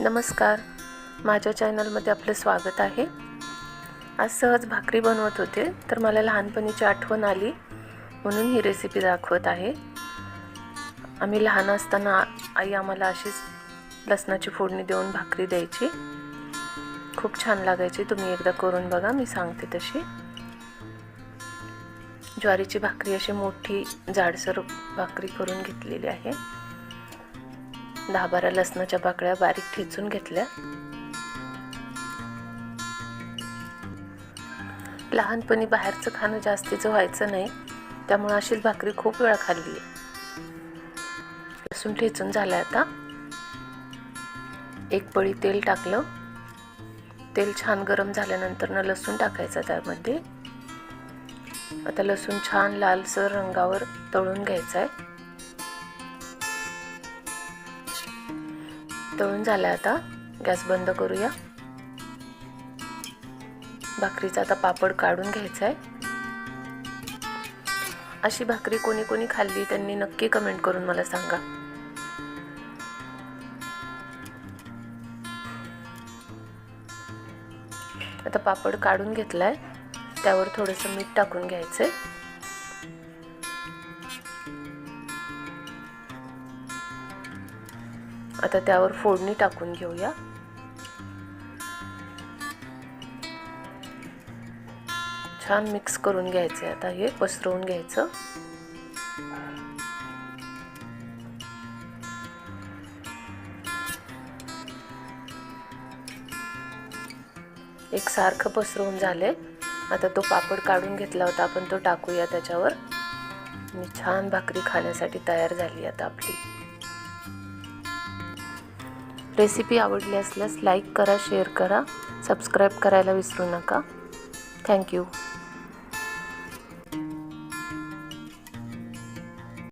नमस्कार. माझ्या चॅनलमध्ये आपलं स्वागत आहे. आज सहज भाकरी बनवत होते तर मला लहानपणीची आठवण आली म्हणून ही रेसिपी दाखवत आहे. आम्ही लहान असताना आई आम्हाला अशीच लसणाची फोडणी देऊन भाकरी द्यायची. खूप छान लागायची तुम्ही एकदा करून बघा मी सांगते तशी. ज्वारीची भाकरी अशी मोठी जाडसर भाकरी करून घेतलेली आहे. दहा बारा लसणाच्या पाकळ्या बारीक ठेचून घेतल्या. लहानपणी बाहेरचं खाणं जास्तीचं व्हायचं नाही त्यामुळे अशीच भाकरी खूप वेळा खाल्ली. आहे लसूण ठेचून झालं आता. एक पळी तेल टाकलं. तेल छान गरम झाल्यानंतर ना लसूण टाकायचं त्यामध्ये. आता लसूण छान लालसर रंगावर तळून घ्यायचं आहे तळून झालं आता. गॅस बंद करूया. भाकरीचा आता पापड काढून घ्यायचा आहे अशी भाकरी कोणी कोणी खाल्ली त्यांनी नक्की कमेंट करून मला सांगा. आता पापड काढून घेतलाय. त्यावर थोडंसं मीठ टाकून घ्यायचंय. आता त्यावर फोडणी टाकून घेऊया. छान मिक्स करून घ्यायचे आता हे पसरवून घ्यायचं. एक सारखं पसरवून झाले आता तो पापड काढून घेतला होता. आपण तो टाकूया त्याच्यावर. आणि छान भाकरी खाण्यासाठी तयार झाली आता आपली. रेसिपी आवडली असल्यास लाईक करा शेअर करा सबस्क्राईब करायला विसरू नका. थँक्यू